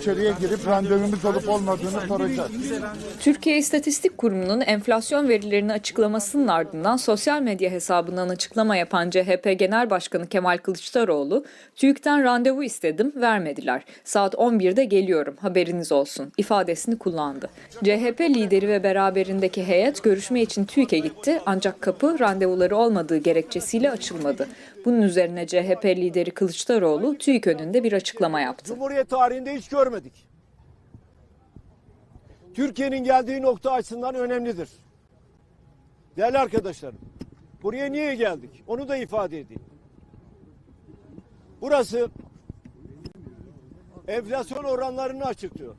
içeriye girip randevumuz olup olmadığını soracağız. Türkiye İstatistik Kurumu'nun enflasyon verilerini açıklamasının ardından sosyal medya hesabından açıklama yapan CHP Genel Başkanı Kemal Kılıçdaroğlu, TÜİK'ten randevu istedim, vermediler. Saat 11'de geliyorum, haberiniz olsun ifadesini kullandı. CHP lideri ve beraberindeki heyet görüşme için TÜİK'e gitti ancak kapı randevuları olmadığı gerekçesiyle açılmadı. Bunun üzerine CHP lideri Kılıçdaroğlu TÜİK önünde bir açıklama yaptı. Cumhuriyet tarihinde hiç görmedik. Türkiye'nin geldiği nokta açısından önemlidir. Değerli arkadaşlarım, buraya niye geldik? Onu da ifade edeyim. Burası enflasyon oranlarını açıklıyor.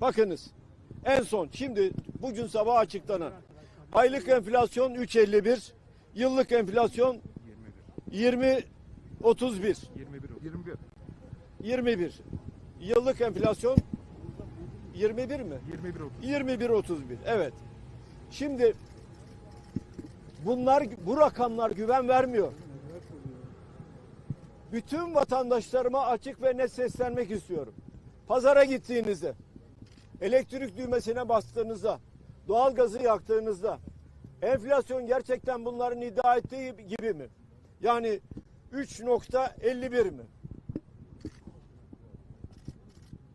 Bakınız, en son şimdi bugün sabah açıklanan aylık enflasyon 3.51, yıllık enflasyon 20 31. 21. 21. Yıllık enflasyon 21 mi? 21 30. 21 31. Evet. Şimdi bunlar bu rakamlar güven vermiyor. Bütün vatandaşlarıma açık ve net seslenmek istiyorum. Pazara gittiğinizde, elektrik düğmesine bastığınızda, doğalgazı yaktığınızda, enflasyon gerçekten bunların iddia ettiği gibi mi? Yani 3.51 mi?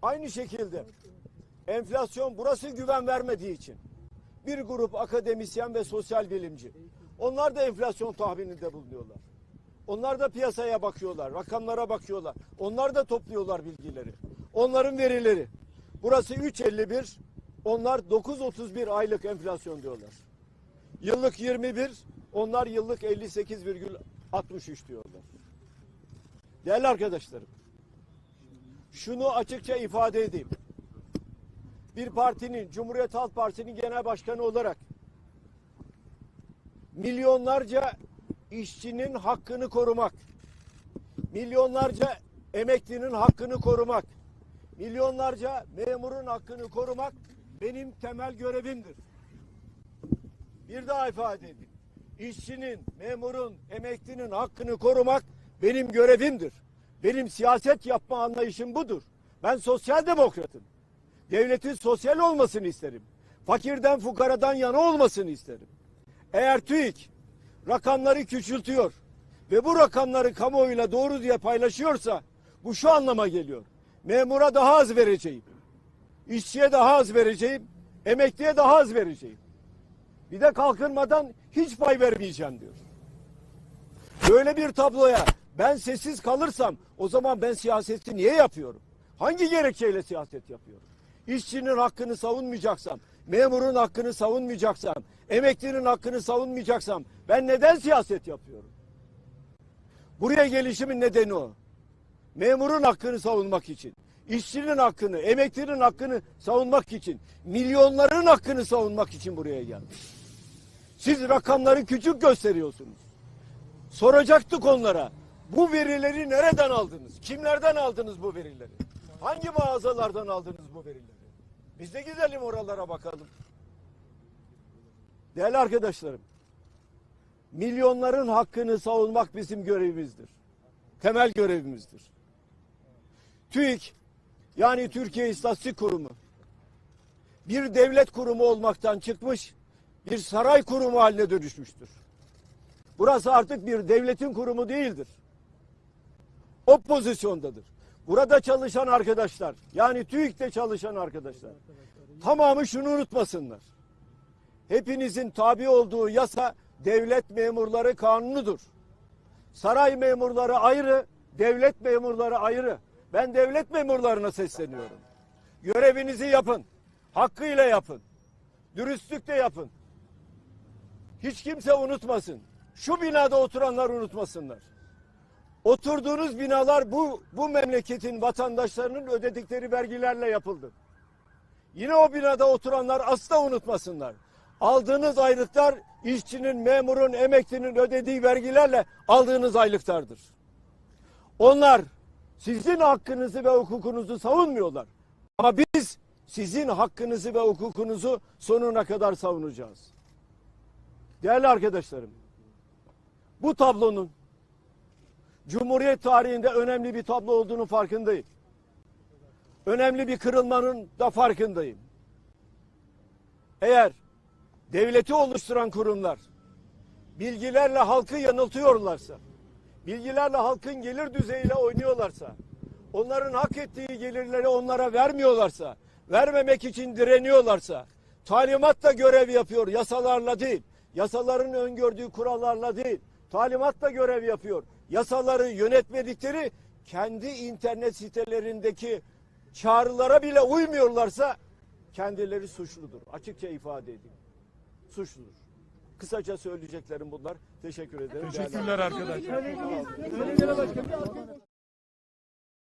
Aynı şekilde enflasyon burası güven vermediği için bir grup akademisyen ve sosyal bilimci onlar da enflasyon tahmininde bulunuyorlar. Onlar da piyasaya bakıyorlar, rakamlara bakıyorlar. Onlar da topluyorlar bilgileri. Onların verileri. Burası 3.51, onlar 9.31 aylık enflasyon diyorlar. Yıllık 21, onlar yıllık 58,63 diyorlar. Değerli arkadaşlarım, şunu açıkça ifade edeyim. Bir partinin, Cumhuriyet Halk Partisi'nin genel başkanı olarak milyonlarca işçinin hakkını korumak, milyonlarca emeklinin hakkını korumak, milyonlarca memurun hakkını korumak benim temel görevimdir. Bir daha ifade edeyim. İşçinin, memurun, emeklinin hakkını korumak benim görevimdir. Benim siyaset yapma anlayışım budur. Ben sosyal demokratım. Devletin sosyal olmasını isterim. Fakirden fukaradan yana olmasını isterim. Eğer TÜİK rakamları küçültüyor ve bu rakamları kamuoyuyla doğru diye paylaşıyorsa bu şu anlama geliyor. Memura daha az vereceğim. İşçiye daha az vereceğim. Emekliye daha az vereceğim. Bir de kalkınmadan hiç pay vermeyeceğim diyor. Böyle bir tabloya ben sessiz kalırsam o zaman ben siyaseti niye yapıyorum? Hangi gerekçeyle siyaset yapıyorum? İşçinin hakkını savunmayacaksam, memurun hakkını savunmayacaksam, emeklinin hakkını savunmayacaksam ben neden siyaset yapıyorum? Buraya gelişimin nedeni o. Memurun hakkını savunmak için, işçinin hakkını, emeklinin hakkını savunmak için, milyonların hakkını savunmak için buraya geldim. Siz rakamları küçük gösteriyorsunuz. Soracaktık onlara. Bu verileri nereden aldınız? Kimlerden aldınız bu verileri? Hangi mağazalardan aldınız bu verileri? Biz de gidelim oralara bakalım. Değerli arkadaşlarım, milyonların hakkını savunmak bizim görevimizdir. Temel görevimizdir. TÜİK yani Türkiye İstatistik Kurumu bir devlet kurumu olmaktan çıkmış bir saray kurumu haline dönüşmüştür. Burası artık bir devletin kurumu değildir. O pozisyondadır. Burada çalışan arkadaşlar, yani TÜİK'te çalışan arkadaşlar, tamamı şunu unutmasınlar. Hepinizin tabi olduğu yasa devlet memurları kanunudur. Saray memurları ayrı, devlet memurları ayrı. Ben devlet memurlarına sesleniyorum. Görevinizi yapın. Hakkıyla yapın. Dürüstlükle yapın. Hiç kimse unutmasın. Şu binada oturanlar unutmasınlar. Oturduğunuz binalar bu bu memleketin vatandaşlarının ödedikleri vergilerle yapıldı. Yine o binada oturanlar asla unutmasınlar. Aldığınız aylıklar işçinin, memurun, emeklinin ödediği vergilerle aldığınız aylıklardır. Onlar sizin hakkınızı ve hukukunuzu savunmuyorlar. Ama biz sizin hakkınızı ve hukukunuzu sonuna kadar savunacağız. Değerli arkadaşlarım, bu tablonun Cumhuriyet tarihinde önemli bir tablo olduğunu farkındayım. önemli bir kırılmanın da farkındayım. Eğer devleti oluşturan kurumlar bilgilerle halkı yanıltıyorlarsa, bilgilerle halkın gelir düzeyiyle oynuyorlarsa, onların hak ettiği gelirleri onlara vermiyorlarsa, vermemek için direniyorlarsa, talimatla görev yapıyor, yasalarla değil, yasaların öngördüğü kurallarla değil, talimatla görev yapıyor. Yasaları yönetmedikleri kendi internet sitelerindeki çağrılara bile uymuyorlarsa kendileri suçludur. Açıkça ifade edeyim. Suçludur. Kısaca söyleyeceklerim bunlar. Teşekkür ederim. Teşekkürler arkadaşlar.